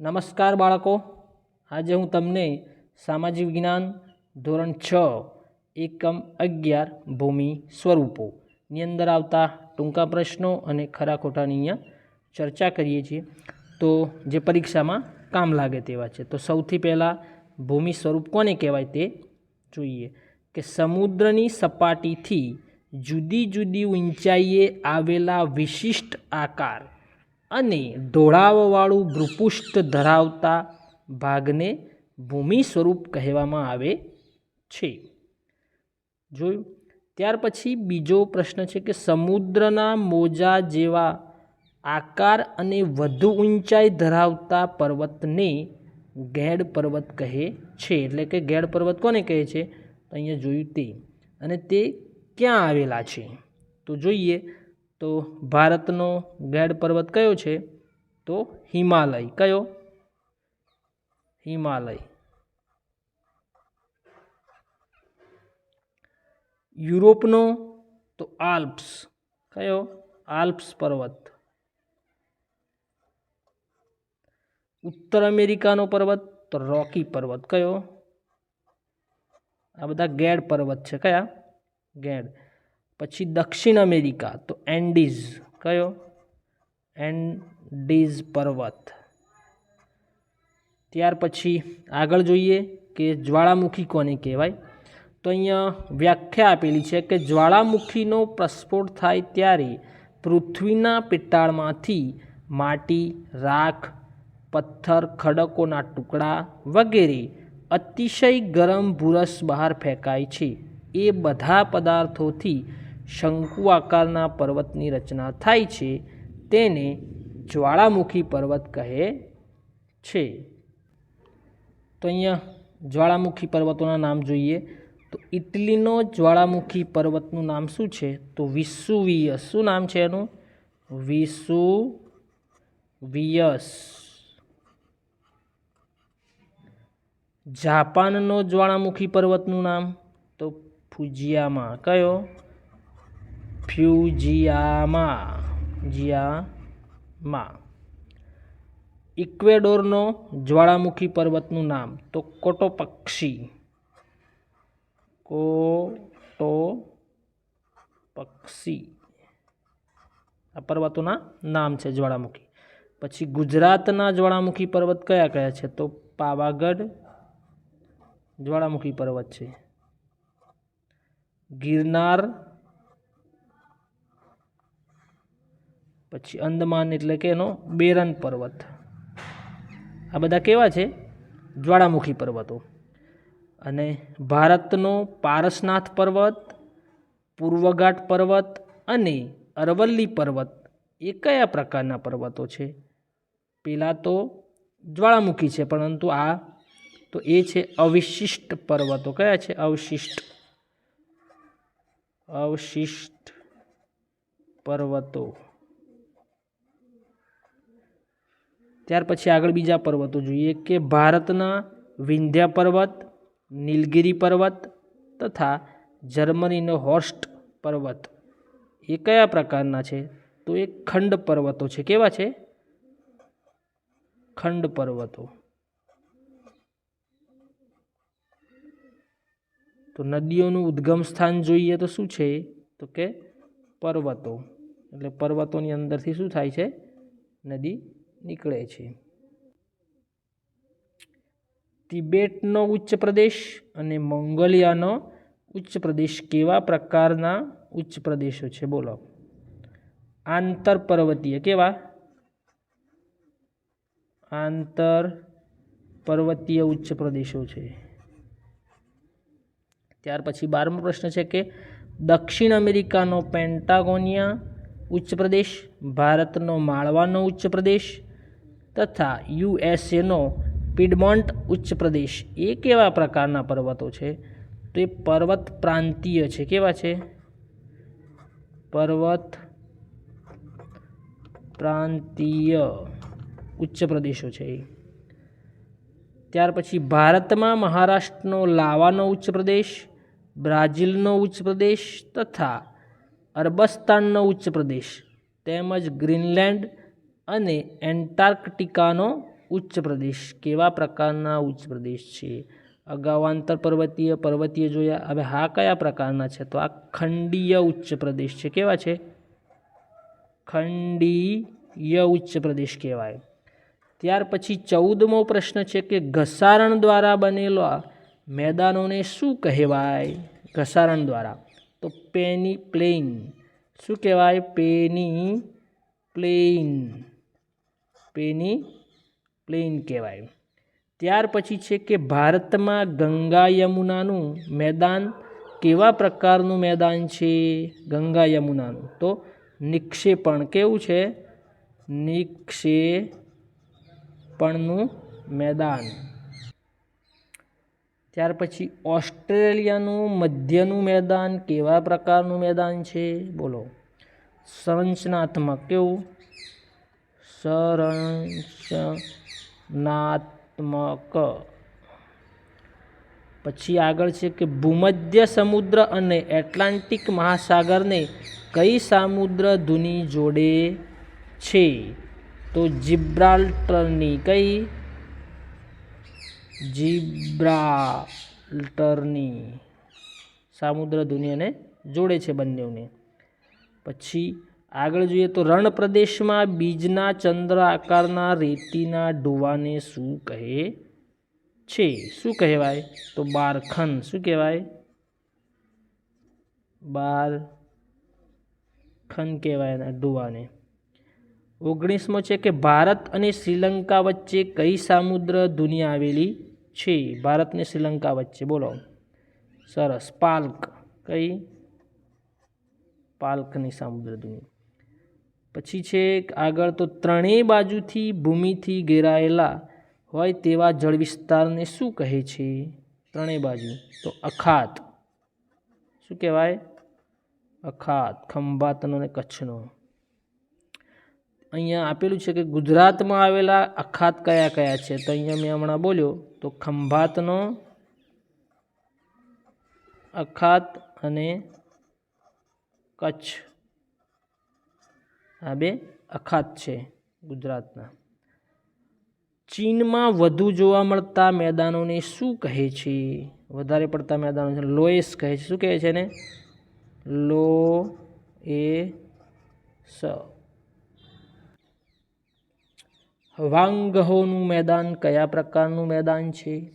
નમસ્કાર બાળકો. આજે હું તમને સામાજિક વિજ્ઞાન ધોરણ છ, એકમ અગિયાર ભૂમિ સ્વરૂપોની અંદર આવતા ટૂંકા પ્રશ્નો અને ખરા ખોટાની અહીંયા ચર્ચા કરીએ છીએ. તો જે પરીક્ષામાં કામ લાગે તેવા છે. તો સૌથી પહેલાં ભૂમિ સ્વરૂપ કોને કહેવાય તે જોઈએ. કે સમુદ્રની સપાટીથી જુદી જુદી ઊંચાઈએ આવેલા વિશિષ્ટ આકાર અને ઢોળાવવાળું ભૃપુષ્ઠ ધરાવતા ભાગને ભૂમિ સ્વરૂપ કહેવામાં આવે છે. જોયું? ત્યાર પછી બીજો પ્રશ્ન છે કે સમુદ્રના મોજા જેવા આકાર અને વધુ ઊંચાઈ ધરાવતા પર્વતને ગેડ પર્વત કહે છે. એટલે કે ગેડ પર્વત કોને કહે છે? તો અહીંયા જોયું તે. અને તે ક્યાં આવેલા છે? તો જોઈએ. તો ભારતનો ગેડ પર્વત કયો છે? તો હિમાલય. કયો? હિમાલય. યુરોપનો? તો આલ્પ્સ. કયો? આલ્પ્સ પર્વત. ઉત્તર અમેરિકાનો પર્વત. તો રોકી પર્વત. કયો? આ બધા ગેડ પર્વત છે. કયા? ગેડ. પછી દક્ષિણ અમેરિકા, તો એન્ડીઝ, કયો? એન્ડીઝ પર્વત. ત્યાર પછી આગળ જોઈએ કે જ્વાળામુખી કોને કહેવાય? તો અહીંયા વ્યાખ્યા આપેલી છે કે જ્વાળામુખીનો પ્રસ્ફોટ થાય ત્યારે પૃથ્વીના પેટાળમાંથી માટી, રાખ, પથ્થર, ખડકોના ટુકડા વગેરે અતિશય ગરમ ભૂરસ બહાર ફેંકાય છે. એ બધા પદાર્થોથી શંકુ આકારના પર્વતની રચના થાય છે, તેને જ્વાળામુખી પર્વત કહે છે. તો અહીંયા જ્વાળામુખી પર્વતોના નામ જોઈએ. તો ઇટલીનો જ્વાળામુખી પર્વતનું નામ શું છે? તો વિસુવિયસ શું નામ છે એનું? વિસુવિયસ. જાપાનનો જ્વાળામુખી પર્વતનું નામ તો ફુજિયામાં કયો? ફ્યુજિયામા. જિયામા. ઇક્વેડોરનો જ્વાળામુખી પર્વતનું નામ તો કોટોપક્ષી. કોટો પક્ષી આ પર્વતોના નામ છે જ્વાળામુખી. પછી ગુજરાતના જ્વાળામુખી પર્વત કયા કયા છે? તો પાવાગઢ જ્વાળામુખી પર્વત છે. ગિરનાર પછી અંદમાન એટલે કે એનો બેરન પર્વત. આ બધા કેવા છે? જ્વાળામુખી પર્વતો. અને ભારતનો પારસનાથ પર્વત પૂર્વઘાટ પર્વત અને અરવલ્લી પર્વત એ કયા પ્રકારના પર્વતો છે? પેલા તો જ્વાળામુખી છે, પરંતુ આ તો એ છે અવિશિષ્ટ પર્વતો. કયા છે અવશિષ્ટ? અવશિષ્ટ પર્વતો. ત્યાર પછી આગળ બીજા પર્વતો જોઈએ કે ભારતના વિંધ્યા પર્વત, નીલગિરી પર્વત તથા જર્મનીનો હોર્સ્ટ પર્વત. એ કયા પ્રકારના છે? તો એ ખંડ પર્વતો છે. કેવા છે? ખંડ પર્વતો. તો નદીઓનું ઉદ્ગમ સ્થાન જોઈએ તો શું છે? તો કે પર્વતો. એટલે પર્વતોની અંદરથી શું થાય છે? નદી નીકળે છે. તિબેટનો ઉચ્ચ પ્રદેશ અને મોંગોલિયાનો ઉચ્ચ પ્રદેશ કેવા પ્રકારના ઉચ્ચ પ્રદેશો છે? બોલો. આંતર પર્વતીય કેવા? આંતર પર્વતીય ઉચ્ચ પ્રદેશો છે. ત્યાર પછી બારમો પ્રશ્ન છે કે દક્ષિણ અમેરિકાનો પેન્ટાગોનિયા ઉચ્ચ પ્રદેશ, ભારતનો માળવાનો ઉચ્ચ પ્રદેશ તથા યુએસએનો પિડમોન્ટ ઉચ્ચ પ્રદેશ એ કેવા પ્રકારના પર્વતો છે? તો એ પર્વત પ્રાંતીય છે. કેવા છે? પર્વત પ્રાંતીય ઉચ્ચ પ્રદેશો છે એ. ત્યાર પછી ભારતમાં મહારાષ્ટ્રનો લાવાનો ઉચ્ચ પ્રદેશ, બ્રાઝિલનો ઉચ્ચ પ્રદેશ તથા અરબસ્તાનનો ઉચ્ચ પ્રદેશ તેમજ ગ્રીનલેન્ડ અને એન્ટાર્કટિકાનો ઉચ્ચ પ્રદેશ. કેવા પ્રકારના ઉચ્ચ પ્રદેશ છે? અગાઉ આંતર પર્વતીય પર્વતીય જોયા. હવે હા કયા પ્રકારના છે? તો આ ખંડીય ઉચ્ચ પ્રદેશ છે. કેવા છે? ખંડીય ઉચ્ચ પ્રદેશ કહેવાય. ત્યાર પછી ચૌદમો પ્રશ્ન છે કે ઘસારણ દ્વારા બનેલા મેદાનોને શું કહેવાય? ઘસારણ દ્વારા. તો પેની પ્લેન. શું કહેવાય? Penny plane. પેની પ્લેન કહેવાય. ત્યાર પછી છે કે ભારતમાં ગંગા યમુનાનું મેદાન કેવા પ્રકારનું મેદાન છે? ગંગા યમુનાનું. તો નિક્ષેપણ કેવું છે? નિક્ષેપણનું મેદાન. ત્યાર પછી ઓસ્ટ્રેલિયાનું મધ્યનું મેદાન કેવા પ્રકારનું મેદાન છે? બોલો. સંરચનાત્મક કેવું? સંરચનાત્મક પછી આગળ છે કે ભૂમધ્ય સમુદ્ર અને એટલાન્ટિક મહાસાગરને કઈ સામુદ્ર ધુની જોડે છે? તો જિબ્રાલ્ટરની કઈ? જિબ્રાલ્ટરની સામુદ્ર ધુનિયાને જોડે છે બંનેને. પછી આગળ જોઈએ તો રણ પ્રદેશમાં બીજના ચંદ્ર આકારના રેતીના ડોવાને શું કહે છે? શું કહેવાય? તો બારખન શું કહેવાય? બારખન કહેવાય એના ડોવાને. ઓગણીસમો છે કે ભારત અને શ્રીલંકા વચ્ચે કઈ સામુદ્ર દુનિયા આવેલી છે? ભારત અને શ્રીલંકા વચ્ચે. બોલો. સરસ. પાલ્ક. કઈ? પાલ્કની સામુદ્ર ધુની પછી છે આગળ તો ત્રણેય બાજુથી ભૂમિથી ઘેરાયેલા હોય તેવા જળ વિસ્તારને શું કહે છે? ત્રણેય બાજુ. તો અખાત. શું કહેવાય? અખાત, ખંભાતનો અને કચ્છનો. અહીંયા આપેલું છે કે ગુજરાતમાં આવેલા અખાત કયા કયા છે? તો અહીંયા મેં હમણાં બોલ્યો, તો ખંભાતનો, અખાત અને કચ્છ. આ બે અખાત છે ગુજરાતના. ચીનમાં વધુ જોવા મળતા મેદાનોને શું કહે છે? વધારે પડતા મેદાનો છે. લોએસ કહે છે. શું કહે છે ને લો એ સ વાંગહોનું મેદાન કયા પ્રકારનું મેદાન છે?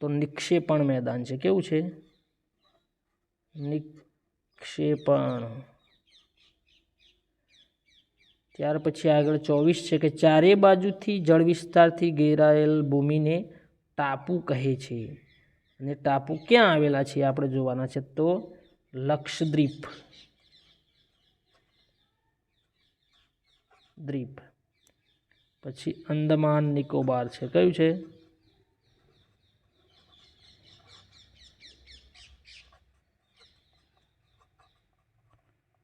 તો નિક્ષેપણ મેદાન છે. કેવું છે? નિક્ષેપણ. ત્યાર પછી આગળ ચોવીસ છે કે ચારે બાજુથી જળ વિસ્તારથી ઘેરાયેલ ભૂમિને ટાપુ કહે છે. અને ટાપુ ક્યાં આવેલા છે આપણે જોવાના છે તો લક્ષદ્વીપ. દ્વીપ. પછી અંદમાન નિકોબાર છે. કયું છે?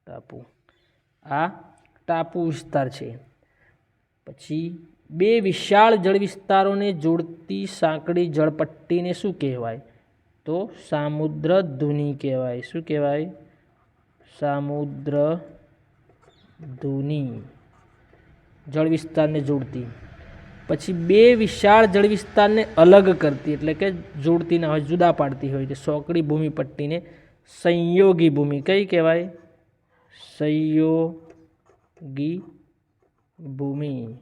ટાપુ. આ ટાપુ વિસ્તાર છે. પછી બે વિશાળ જળ વિસ્તારોને જોડતી સાંકડી જળપટ્ટીને શું કહેવાય? તો સામુદ્ર ધુની કહેવાય. શું કહેવાય? સામુદ્ર ધુની જળ વિસ્તારને જોડતી. પછી બે વિશાળ જળ વિસ્તારને અલગ કરતી, એટલે કે જોડતી ના હોય, જુદા પાડતી હોય. છે સોકડી ભૂમિ પટ્ટીને સંયોગી ભૂમિ. કઈ કહેવાય? સંયોગી ભૂમિ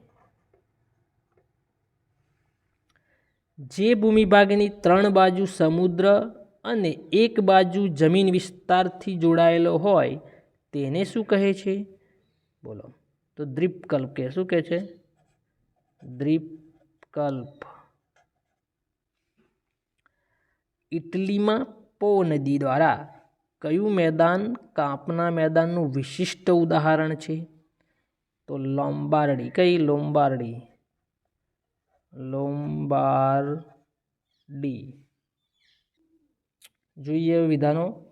જે ભૂમિભાગની ત્રણ બાજુ સમુદ્ર અને એક બાજુ જમીન વિસ્તારથી જોડાયેલો હોય, તેને શું કહે છે? બોલો. તો દ્વીપકલ્પ કે, શું કહે છે? દ્વીપકલ્પ. ઇટલીમાં પો નદી દ્વારા કયું મેદાન કાંપના મેદાનનું વિશિષ્ટ ઉદાહરણ છે? તો લોમ્બાર્ડી કઈ લોમ્બાર્ડી લોમ્બાર્ડી જોઈએ વિધાનો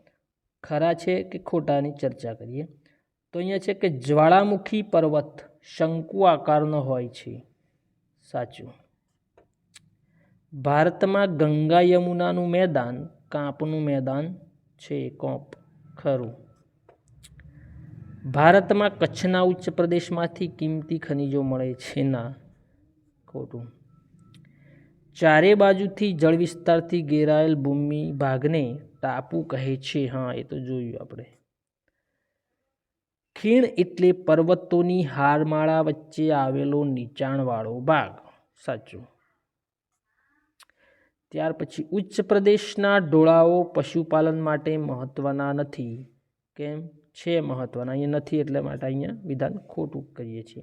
ખરા છે કે ખોટાની ચર્ચા કરીએ. તો અહીંયા છે કે જ્વાળામુખી પર્વત શંકુ આકારનો હોય છે. સાચું. ભારતમાં ગંગા યમુનાનું મેદાન કાંપનું મેદાન છે કોપ. ખરું. ભારતમાં કચ્છના ઉચ્ચ પ્રદેશમાંથી કિંમતી ખનિજો મળે છે ના. ખોટું. ચારે બાજુથી જળ વિસ્તારથી ઘેરાયેલ ભૂમિ ભાગને ટાપુ કહે છે. હા, એ તો જોયું આપણે. ખીણ એટલે પર્વતોની હારમાળા વચ્ચે આવેલો નીચાણવાળો ભાગ. સાચું. ત્યાર પછી ઉચ્ચ પ્રદેશના ઢોળાવો પશુપાલન માટે મહત્ત્વના નથી. કેમ? છે મહત્ત્વના અહીંયા નથી એટલે માટે અહીંયા વિધાન ખોટું કરીએ છીએ.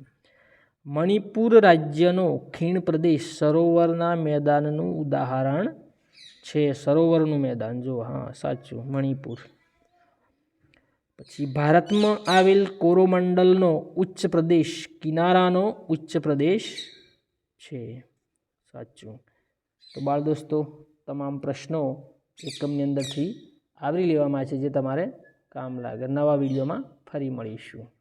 મણિપુર રાજ્યનો ખીણ પ્રદેશ સરોવરના મેદાનનું ઉદાહરણ છે. સરોવરનું મેદાન. જો હા, સાચું, મણિપુર. પછી ભારતમાં આવેલ કોરોમંડલનો ઉચ્ચ પ્રદેશ કિનારાનો ઉચ્ચ પ્રદેશ છે. સાચું. તો બાળ દોસ્તો, તમામ પ્રશ્નો એકમની અંદરથી આવરી લેવામાં છે જે તમારે કામ લાગે. નવા વિડીયોમાં ફરી મળીશું.